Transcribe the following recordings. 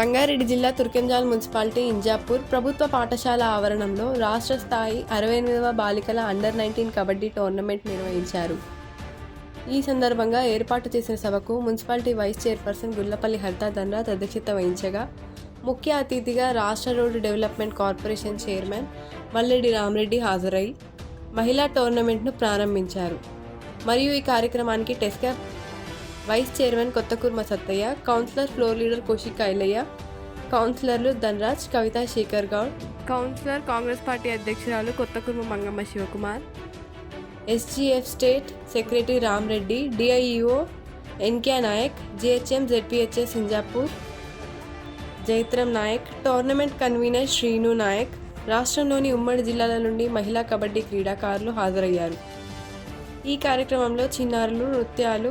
రంగారెడ్డి జిల్లా తుర్కెంజాల్ మున్సిపాలిటీ ఇంజాపూర్ ప్రభుత్వ పాఠశాల ఆవరణంలో రాష్ట్ర స్థాయి అరవై ఎనిమిదవ బాలికల అండర్ నైన్టీన్ కబడ్డీ టోర్నమెంట్ నిర్వహించారు. ఈ సందర్భంగా ఏర్పాటు చేసిన సభకు municipality vice chairperson Gullapalli Haritha Dhanraj అధ్యక్షత వహించగా ముఖ్య అతిథిగా రాష్ట్ర road development corporation chairman Malleddy Ramareddy హాజరై మహిళా టోర్నమెంట్ను ప్రారంభించారు. మరియు ఈ కార్యక్రమానికి Tesca vice chairman Kothakurma Sattaiah councillor floor leader Kaushik Kailaiah కౌన్సిలర్లు ధనరాజ్ కవిత శేఖర్ గౌడ్ కౌన్సిలర్ కాంగ్రెస్ పార్టీ అధ్యక్షురాలు Kothakurma Mangamma Shivakumar SGF state secretary Ram Reddy DIEO NK Naik GHM ZPHS Sinjapur Jaitram Naik tournament convener Srinu Naik రాష్ట్రంలోని ఉమ్మడి జిల్లాల నుండి మహిళా కబడ్డీ క్రీడాకారులు హాజరయ్యారు. ఈ కార్యక్రమంలో చిన్నారులు నృత్యాలు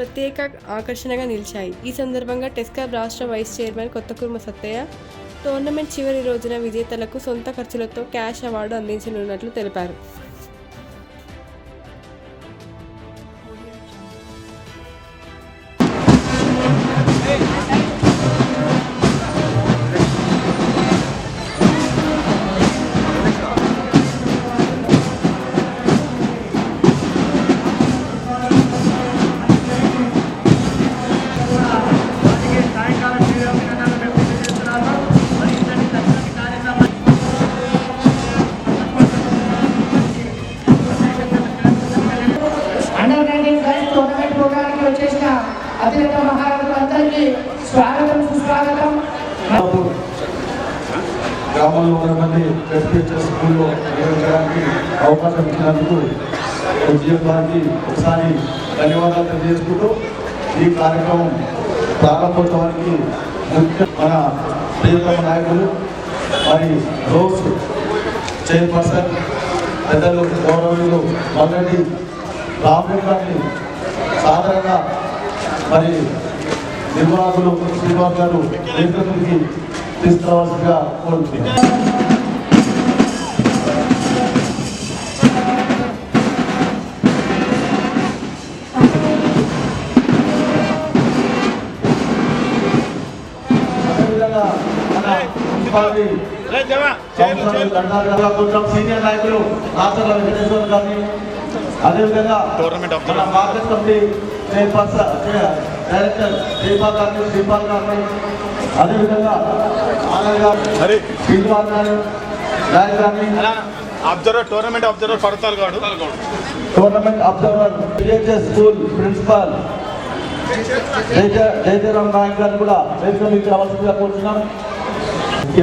ప్రత్యేక ఆకర్షణగా నిలిచాయి. ఈ సందర్భంగా టెస్కాబ్ రాష్ట్ర vice chairman Kothakurma Sattaiah tournament చివరి రోజున విజేతలకు సొంత ఖర్చులతో క్యాష్ అవార్డు అందించనున్నట్లు తెలిపారు. గ్రామంలో ఉన్నటువంటి ఎస్పీహెచ్ఎస్ స్కూల్లో నిర్వహించడానికి అవకాశం ఇచ్చినందుకు ఉద్యోగ ఒకసారి ధన్యవాదాలు తెలియజేసుకుంటూ ఈ కార్యక్రమం ప్రారంభోత్సవానికి ముఖ్య మన ప్రియతమ నాయకులు మరి రోజ్ చైర్పర్సన్ పెద్దలు గౌరవులు మల్లెడ్డి రామరెడ్డి గారిని సాధారణంగా మరి నిర్వాహకులు శ్రీనివాస్ గారు వేదికకి తీసుకురావాల్సిందిగా కోరుతున్నాను సీనియర్ నాయకులు రాచర్ల వెంకటేశ్వర గారిని. అదేవిధంగా మన market committee chairperson director Sripal గారిని శ్రీపాల్ గారిని అదేవిధంగా ఆనంద్ గారు హరి. శ్రీనివాస్ గారు అబ్జర్వర్ టోర్నమెంట్ అబ్జర్వర్ పడతారు గాడు. Tournament observer school principal. Jayajayaram Naik గారిని కూడా రావాల్సిందిగా కోరుతున్నాం ముఖ్య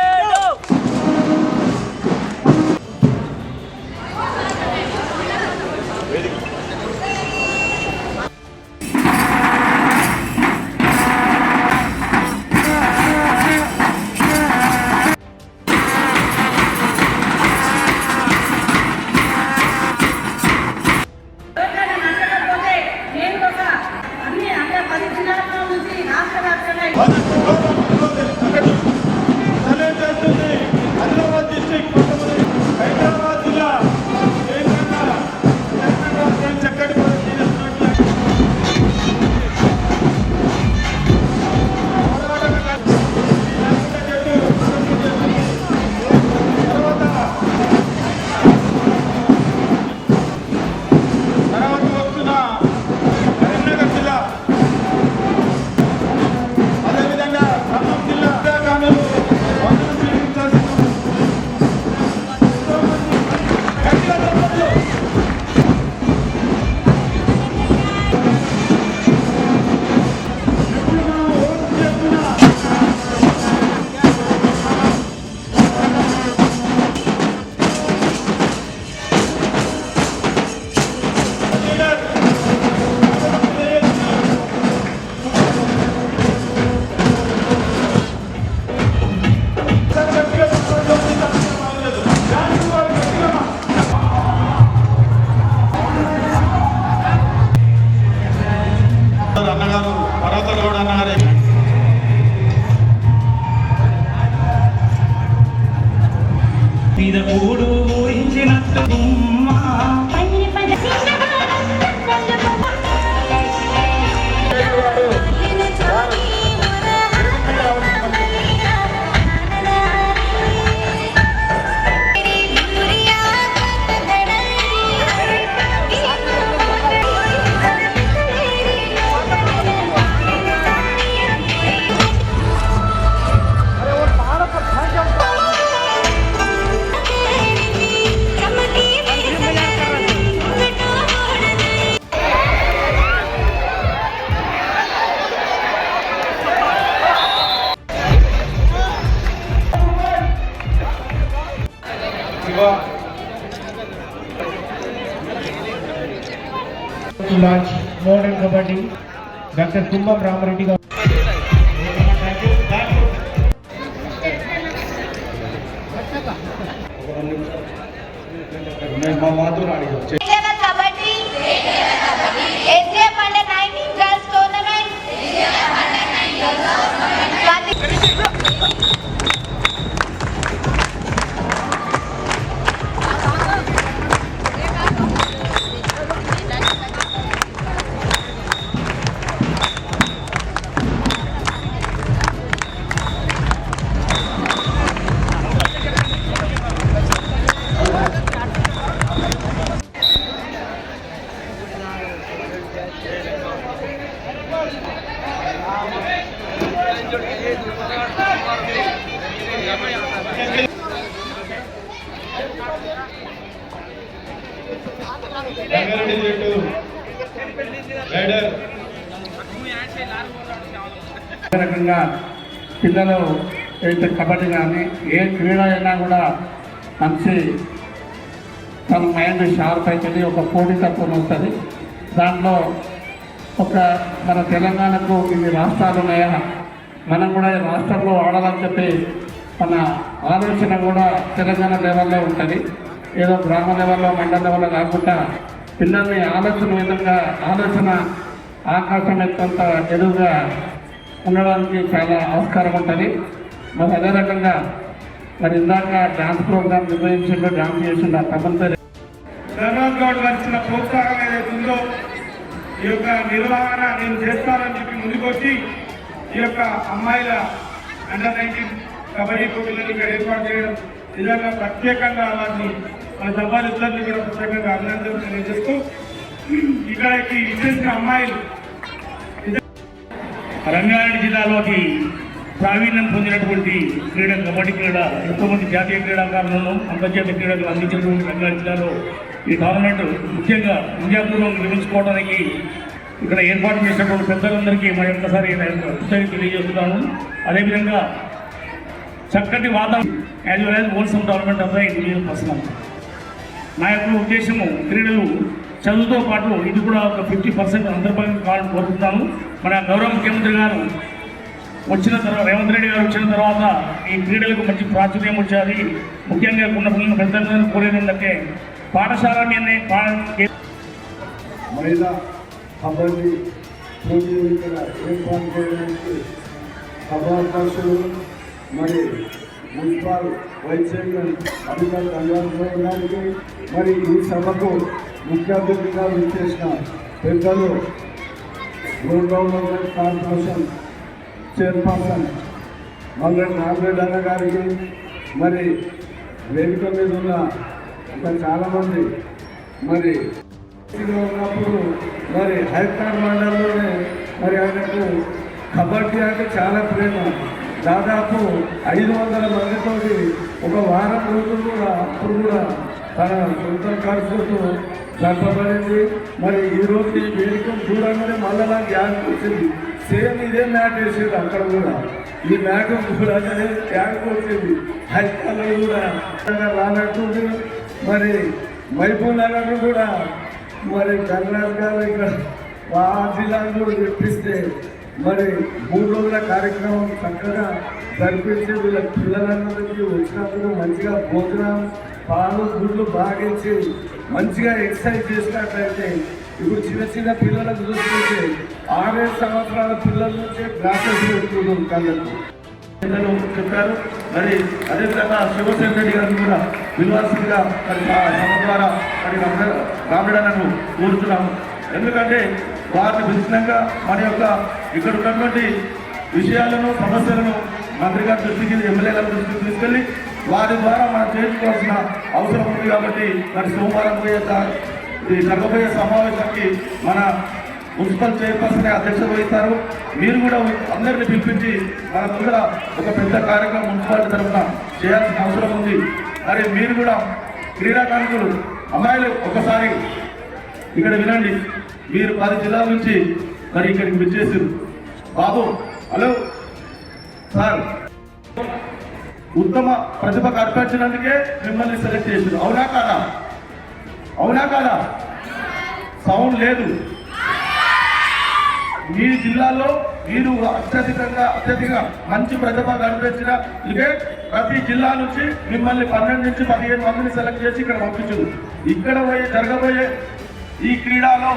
మీద కూడు ఊహించినట్టు డాక్టర్ కుంభం రామరెడ్డి గారు విధంగా పిల్లలు అయితే కబడ్డీ కానీ ఏ క్రీడ అయినా కూడా మంచి తన మైండ్ షార్ప్ అవుతుంది ఒక పోటీతత్వం వస్తుంది. దాంట్లో ఒక మన తెలంగాణకు ఇన్ని రాష్ట్రాలు ఉన్నాయా? మనం కూడా ఈ రాష్ట్రంలో ఆడాలని చెప్పి మన ఆలోచన కూడా తెలంగాణ లెవెల్లో ఉంటుంది. ఏదో గ్రామ లెవెల్లో మండల లెవెల్లో కాకుండా పిల్లల్ని ఆలోచన విధంగా ఆలోచన ఆకాశం ఎత్తంత ఎదురుగా ఉండడానికి చాలా ఆస్కారం ఉంటుంది. మరి అదే రకంగా మరి ఇందాక డాన్స్ ప్రోగ్రామ్ నిర్వహించిండు డాన్స్ చేసిన తప్పనిసరి తమన్ గౌడ్ గారు ఇచ్చిన ప్రోత్సాహం ఏదైతే ఉందో ఈ యొక్క నిర్వహణ నేను చేస్తానని చెప్పి ముందుకొచ్చి ఈ యొక్క అమ్మాయిల అండర్ నైన్టీన్ కబడ్డీ పోటీలను ఇక్కడ ఏర్పాటు చేయడం నిజంగా ప్రత్యేకంగా వారిని మన సభ్యులందరినీ కూడా ప్రత్యేకంగా అభినందనలు తెలియజేస్తూ ఇక్కడికి ఇచ్చేసిన అమ్మాయిలు రంగారెడ్డి జిల్లాలోకి ప్రావీణ్యం పొందినటువంటి క్రీడ కబడ్డీ క్రీడ ఎంతో మంది జాతీయ క్రీడాకారులను అంతర్జాతీయ క్రీడలు అందించినటువంటి రంగారెడ్డి జిల్లాలో ఈ టోర్నమెంట్ ముఖ్యంగా విద్యార్థులను నిర్మించుకోవడానికి ఇక్కడ ఏర్పాటు చేసినటువంటి పెద్దలందరికీ మరి ఒక్కసారి కృతజ్ఞతలు తెలియజేస్తున్నాను. అదేవిధంగా చక్కటి వాతావరణం as well as wholesome tournament of the personal. నా యొక్క ఉద్దేశము క్రీడలు చదువుతో పాటు ఇది కూడా ఒక ఫిఫ్టీ పర్సెంట్ అంతర్భాగం కావాలని కోరుతున్నాను మన గౌరవ ముఖ్యమంత్రి గారు వచ్చిన తర్వాత రేవంత్ రెడ్డి గారు వచ్చిన తర్వాత ఈ క్రీడలకు మంచి ప్రాచుర్యం వచ్చాది ముఖ్యంగా ఉన్న పిల్లలను పెద్దలందరూ కోరేది ఏంటంటే పాఠశాల మీదనే మహిళా కబడ్డీ పోటీలు ఏర్పాటు చేయడానికి సభాధ్యక్షులు మరి మున్సిపల్ వైస్ చైర్మన్ అధికారి మరి ఈ సభకు ముఖ్య అతిథిగా విచ్చేసిన పెద్దలు rural development corporation chairperson Malled Nagareddy అన్న గారికి మరి వేదిక మీద ఉన్న ఇంకా చాలామంది మరి ఉన్నప్పుడు మరి హైదరాబాద్ మండలంలోనే మరి ఆయనకు కబడ్డీ అంటే చాలా ప్రేమ. దాదాపు ఐదు వందల మందితో ఒక వారం రోజులు కూడా అప్పుడు కూడా తన సొంత ఖర్చుతో జరపబడింది మరి ఈ రోజు ఈ వేదిక చూడగానే మళ్ళీ నాకు యాంక్ వచ్చింది. సేమ్ ఇదే మ్యాట్ వేసేది అక్కడ కూడా. ఈ మ్యాట్ చూడగానే యాంక్ వచ్చింది. హైదరాబాద్ కూడా. రానట్టుంది మరి మైపూర్ నగర్ కూడా. మరి కర్ణాటక ఇక్కడ ఆ జిల్లాను కూడా తెప్పిస్తే మరి మూడు రోజుల కార్యక్రమం చక్కగా జరిపించి వీళ్ళ పిల్లలందరికీ వచ్చినప్పుడు మంచిగా భోజనం పాలు గుడ్లు బాగించి మంచిగా ఎక్సర్సైజ్ చేసినట్లయితే ఇప్పుడు చిన్న చిన్న పిల్లలకు చూసుకుంటే ఆరేడు సంవత్సరాల పిల్లల నుంచే గ్లాసెస్ పెట్టుకుంటాం కళ్ళకు. చెప్పారు. మరి అదేవిధంగా శివశంకర్ రెడ్డి గారిని కూడా విలువాల్సిందిగా మరి మా సభ ద్వారా మరి రామడనను కోరుతున్నాము. ఎందుకంటే వారిని విచ్చినంగా మన యొక్క ఇక్కడ ఉన్నటువంటి విషయాలను సమస్యలను మంత్రి గారి దృష్టికి ఎమ్మెల్యే గారి దృష్టికి తీసుకెళ్ళి వారి ద్వారా మనం చేయించుకోవాల్సిన అవసరం ఉంది కాబట్టి మరి సోమవారం పోయే జరగబోయే సమావేశానికి మన మున్సిపల్ చైర్పర్సన్ అధ్యక్షత వహిస్తారు. మీరు కూడా అందరిని పిలిపించి మన ముందర ఒక పెద్ద కార్యక్రమం మున్సిపాలిటీ తరఫున చేయాల్సిన అవసరం ఉంది. మరి మీరు కూడా క్రీడాకారులు అమ్మాయిలు ఒకసారి ఇక్కడ వినండి. మీరు పది జిల్లాల నుంచి మరి ఇక్కడికి విచ్చేసారు. బాబు హలో సార్. ఉత్తమ ప్రతిభ కనపరిచినందుకే మిమ్మల్ని సెలెక్ట్ చేశారు అవునా కాదా? అవునా కాదా? సౌండ్ లేదు. మీ జిల్లాలో మీరు అత్యధికంగా అత్యధిక మంచి ప్రతిభ కనిపించిన ఇదే ప్రతి జిల్లా నుంచి మిమ్మల్ని పన్నెండు నుంచి పదిహేను మందిని సెలెక్ట్ చేసి ఇక్కడ పంపించదు ఇక్కడ పోయే జరగబోయే ఈ క్రీడలో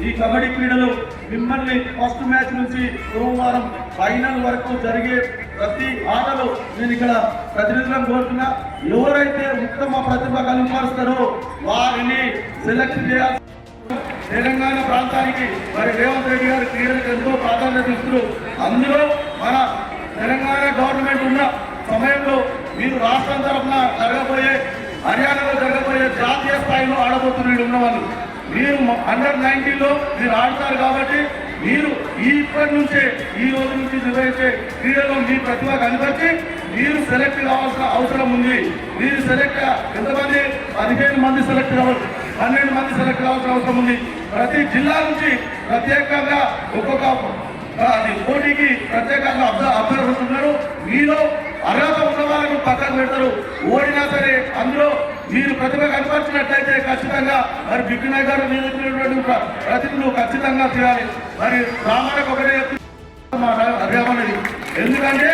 ఈ కబడ్డీ క్రీడలు మిమ్మల్ని ఫస్ట్ మ్యాచ్ నుంచి సోమవారం ఫైనల్ వరకు జరిగే ప్రతి ఆటలో నేను ఇక్కడ ప్రతినిధులను కోరుతున్నా. ఎవరైతే ఉత్తమ ప్రతిభ కనపరుస్తారో వారిని సెలెక్ట్ చేయాలి. తెలంగాణ ప్రాంతానికి మరి రేవంత్ రెడ్డి గారు క్రీడలకు ఎంతో ప్రాధాన్యత ఇస్తారు అందులో మన తెలంగాణ గవర్నమెంట్ ఉన్న సమయంలో మీరు రాష్ట్రం తరఫున జరగబోయే హర్యానాలో జరగబోయే జాతీయ స్థాయిలో ఆడబోతున్న ఉన్నవాళ్ళు. మీరు అండర్ నైన్టీన్లో మీరు ఆడతారు కాబట్టి మీరు ఈ ఇప్పటి నుంచే ఈ రోజు నుంచి నిర్వహించే క్రీడలో మీ ప్రతిభ కనబట్టి మీరు సెలెక్ట్ కావాల్సిన అవసరం ఉంది. మీరు సెలెక్ట్ ఎంతమంది పదిహేను మంది సెలెక్ట్ కావాలి పన్నెండు మంది సెలెక్ట్ కావాల్సిన అవసరం ఉంది. ప్రతి జిల్లా నుంచి ప్రత్యేకంగా ఒక్కొక్క అది పోటీకి ప్రత్యేకంగా అబ్జర్వ్ అబ్జర్వర్స్ మీలో అర్హత ఉన్న వాళ్ళకు పక్కన పెడతారు. ఓడినా సరే అందులో మీరు ప్రతిభ కనపరిచినట్లయితే ఖచ్చితంగా మరి బిగ్గునాయ్ గారు నియమించినటువంటి ప్ర- ఖచ్చితంగా చేయాలి మరి రామాలకు ఒకటే అర్హమనేది ఎందుకంటే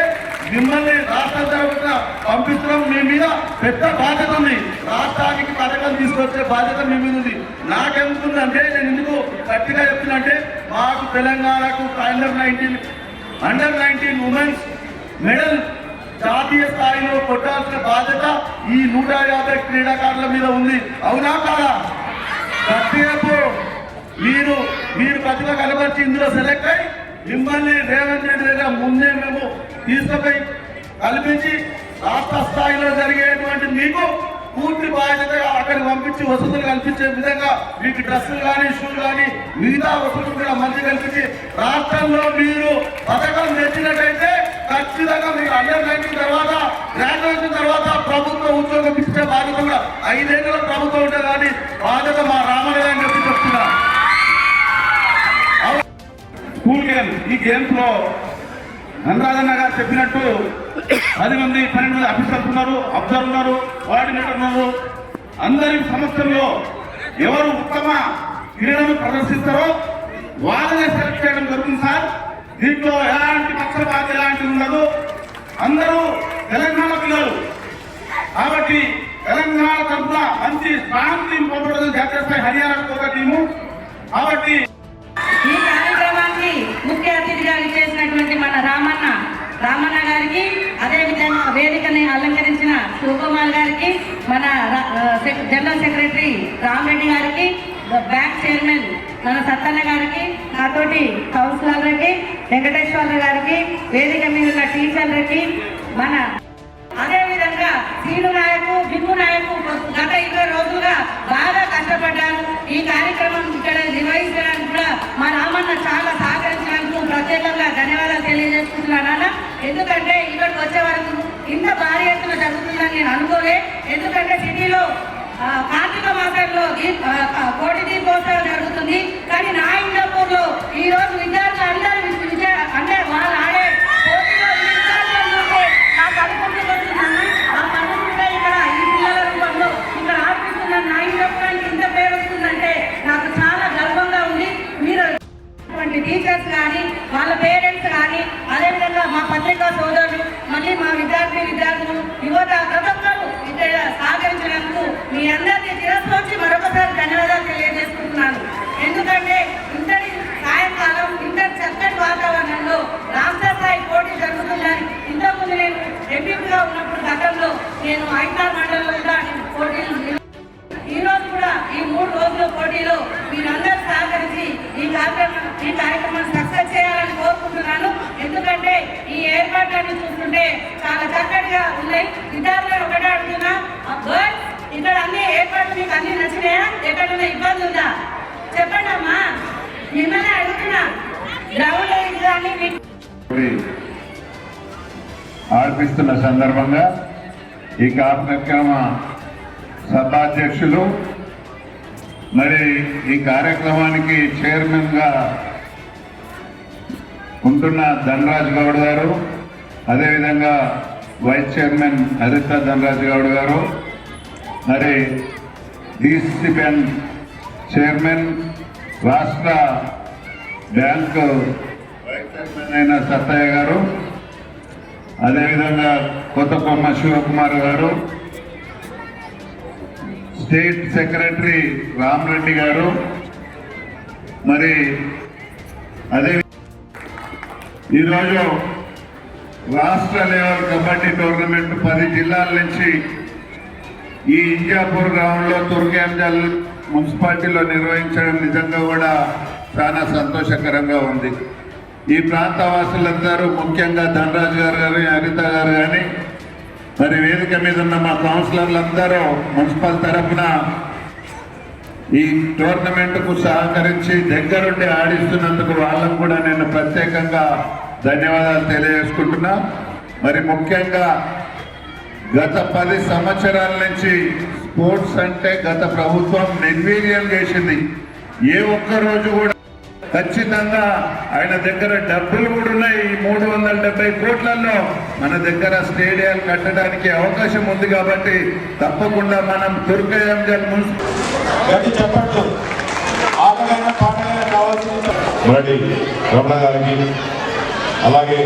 మిమ్మల్ని రాష్ట్ర తరఫున పంపిస్తున్నాం మీ మీద పెద్ద బాధ్యత ఉంది. రాష్ట్రానికి పథకం తీసుకొచ్చే బాధ్యత మీ మీద ఉంది. నాకెందుకుందంటే నేను ఎందుకు గట్టిగా చెప్తున్నంటే మాకు తెలంగాణకు under nineteen under nineteen women's medal జాతీయ స్థాయిలో కొట్టాల్సిన బాధ్యత ఈ నూట యాభై క్రీడాకారుల మీద ఉంది. అవునా కాదా? గట్టిగా మీరు మీరు ప్రతిభ కనబరిచి ఇందులో సెలెక్ట్ అయి మిమ్మల్ని రేవంత్ రెడ్డి దగ్గర ముందే మేము తీసుకుపోయి కల్పించి రాష్ట్ర స్థాయిలో జరిగేటువంటి మీకు పూర్తి బాధ్యతగా అక్కడికి పంపించి వసతులు కల్పించే విధంగా మీకు డ్రెస్సులు కానీ షూలు కానీ మిగతా వసతులు కూడా మంచి కల్పించి రాష్ట్రంలో మీరు పథకం తెచ్చినట్టే ఖచ్చితంగా మీరు అండర్ నైన్టీన్ తర్వాత గ్రాడ్యుయేషన్ తర్వాత ప్రభుత్వ ఉద్యోగం ఇచ్చే బాధ్యత కూడా ఐదేళ్ళ ప్రభుత్వం ఉంటుంది కానీ బాధ్యత మా రామయ్య అని చెప్పి చెప్తున్నా స్కూల్ గేమ్ ఈ గేమ్స్లో నన్నరాజన్న గారు చెప్పినట్టు పది మంది పన్నెండు మంది అఫీసర్స్ ఉన్నారు అబ్జర్వర్ ఉన్నారు కోఆర్డినేటర్ ఉన్నారు. అందరి సమస్యల్లో ఎవరు ఉత్తమ క్రీడను ప్రదర్శిస్తారో వాళ్ళనే సెలెక్ట్ చేయడం జరుగుతుంది సార్. దీంట్లో ఎలాంటి పక్షపాతి ఎలాంటిది ఉండదు. అందరూ తెలంగాణ పిల్లలు. కాబట్టి తెలంగాణ తరఫున మంచి స్ట్రాంగ్ టీం పంపడం జాతీయ హర్యానాకు ఒక టీము. కాబట్టి ఈ కార్యక్రమానికి ముఖ్య అతిథిగా చేసినటువంటి మన రామన్న రామన్న గారికి అదేవిధంగా వేదికని అలంకరించిన శివకుమార్ గారికి మన రా- జనరల్ సెక్రటరీ రామరెడ్డి గారికి బ్యాంక్ చైర్మన్ మన సత్తన్న గారికి నాతోటి కౌన్సిలర్లకి వెంకటేశ్వర గారికి వేదిక మీద ఉన్న టీచర్లకి మన అదే విధంగా సీను నాయకు బిందు నాయకు గత ఇరవై రోజులుగా బాగా కష్టపడ్డారు. ఈ కార్యక్రమం ఇక్కడ నిర్వహించడానికి కూడా మా రామన్న చాలా సహకరించడానికి ప్రత్యేకంగా ధన్యవాదాలు తెలియజేసుకుంటున్నాను ఎందుకంటే ఇక్కడికి వచ్చే వరకు ఇంత భారీ ఎత్తున జరుగుతుందని నేను అనుకోలే. ఎందుకంటే సిటీలో కార్తీక మాసంలో కోటి దీపోత్సవం జరుగుతుంది. కానీ నా ఇండపూర్లో ఈ రోజు విద్యార్థులు అందరూ విద్య- అంటే వాళ్ళు ఆడే విద్యార్థులు చూస్తే నాకు అనుకుంటూ ఆ పనులు కూడా ఇక్కడ ఈ పిల్లల రూపంలో ఇక్కడ ఆడిపిస్తున్నాను నా ఇండపూరానికి ఇంత పేరు వస్తుందంటే నాకు చాలా గర్వంగా ఉంది. మీరు అటువంటి టీచర్స్ కానీ వాళ్ళ పేరెంట్స్ కానీ అదేవిధంగా మా పత్రికా సోదరులు మళ్ళీ మా విద్యార్థి విద్యార్థులు యువత ప్రతి ఒక్కరు ఇక్కడ సహకరించినందుకు మీ అందరినీ తిరస్కరించి మరొకసారి ధన్యవాదాలు తెలియజేసుకుంటున్నాను. ఎందుకంటే ఈ కార్యక్రమ సభాధ్యక్షులు మరి ఈ కార్యక్రమానికి చైర్మన్గా ఉంటున్న ధనరాజ్ గౌడ్ గారు అదేవిధంగా వైస్ చైర్మన్ హరిత ధనరాజ్ గౌడ్ గారు మరి డిసిసి బ్యాంక్ చైర్మన్ రాష్ట్ర బ్యాంకు వైస్ చైర్మన్ అయిన సత్తయ్య గారు అదేవిధంగా కొత్తకొమ్మ శివకుమార్ గారు స్టేట్ సెక్రటరీ రామరెడ్డి గారు మరి అదే ఈరోజు రాష్ట్ర లెవెల్ కబడ్డీ టోర్నమెంట్ పది జిల్లాల నుంచి ఈ ఇంజాపూర్ గ్రామంలో తుర్కేంజల్ మున్సిపాలిటీలో నిర్వహించడం నిజంగా కూడా చాలా సంతోషకరంగా ఉంది. ఈ ప్రాంత వాసులందరూ ముఖ్యంగా ధనరాజు గారు కానీ హరిత గారు కానీ మరి వేదిక మీద ఉన్న మా కౌన్సిలర్లందరూ మున్సిపల్ తరఫున ఈ టోర్నమెంట్కు సహకరించి దగ్గరుండి ఆడిస్తున్నందుకు వాళ్ళకు కూడా నేను ప్రత్యేకంగా ధన్యవాదాలు తెలియజేసుకుంటున్నా. మరి ముఖ్యంగా గత పది సంవత్సరాల నుంచి స్పోర్ట్స్ అంటే గత ప్రభుత్వం నిర్వీర్యం చేసింది. ఏ ఒక్క రోజు కూడా ఖచ్చితంగా ఆయన దగ్గర డబ్బులు కూడా ఉన్నాయి ఈ మూడు వందల డెబ్బై కోట్లలో మన దగ్గర స్టేడియాలు కట్టడానికి అవకాశం ఉంది కాబట్టి తప్పకుండా మనం మున్సిపల్ గట్టి కావాల్సిన మరటి రమణ గారికి అలాగే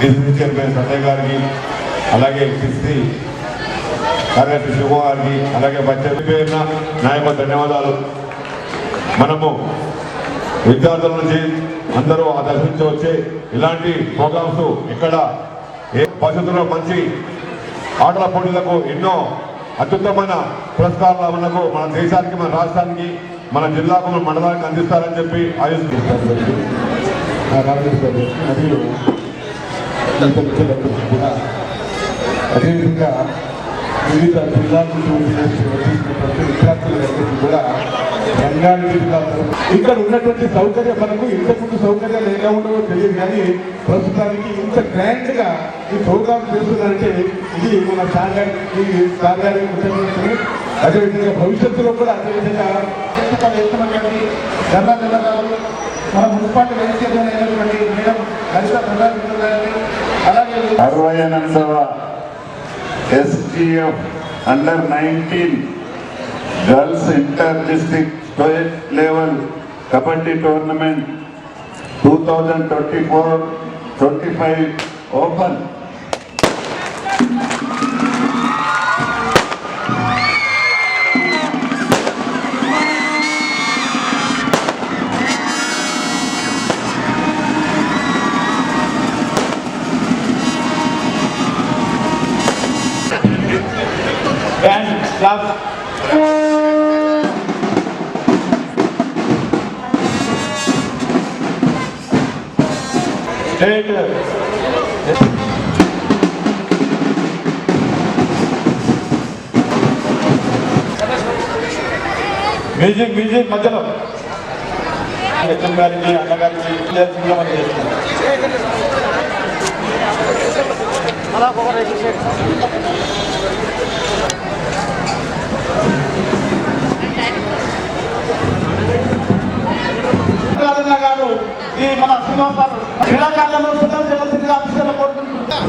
డిసిసి చైర్మన్ సంజయ్ గారికి అలాగే డిసిసి కార్యదర్శి శివ గారికి అలాగే బచ్చ పేరున నా యొక్క ధన్యవాదాలు. మనము విద్యార్థుల నుంచి అందరూ ఆ దర్శించి వచ్చి ఇలాంటి ప్రోగ్రామ్స్ ఇక్కడ ఏ భవిష్యత్తులో మంచి ఆటల పోటీలకు ఎన్నో అత్యుత్తమైన పురస్కారాలకు మన దేశానికి మన రాష్ట్రానికి మన జిల్లాకు మన మండలానికి అందిస్తారని చెప్పి ఆలోచిస్తారు కూడా అదేవిధంగా వివిధ జిల్లాల నుంచి ప్రతి విద్యార్థులందరికీ కూడా రంగారెడ్డి జిల్లా ఇక్కడ ఉన్నటువంటి సౌకర్యం మనకు ఇంతకుముందు సౌకర్యాలు ఎలా ఉండవో తెలియదు కానీ ప్రస్తుతానికి ఇంత గ్రాండ్గా ఈ ప్రోగ్రామ్ చేస్తున్నారంటే ఇది మన సార్ గారికి సార్ గారి ముఖ్యమంత్రి అదేవిధంగా భవిష్యత్తులో కూడా అదేవిధంగా వేస్తున్నటువంటి ధర్నా జిల్లా గారు మన మున్సిపాలిటీ వైస్ చైర్మన్ అయినటువంటి మేడం హరిత అలాగే అరవై ఎనిమిదవ SGF under nineteen girls inter district state level kabaddi tournament two thousand 헬멧 뮤직 뮤직 만들어 중간인지 안 나가는지 그냥 생각만 되겠습니다 하나 고발해 주세요. Rajanna గారు ఈ మన శ్రీనివాస్ క్రీడాకారులను సిద్ధం చేయాల్సిందిగా ఆఫీసర్లు కోరుకుంటున్నారు.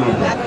నాయక్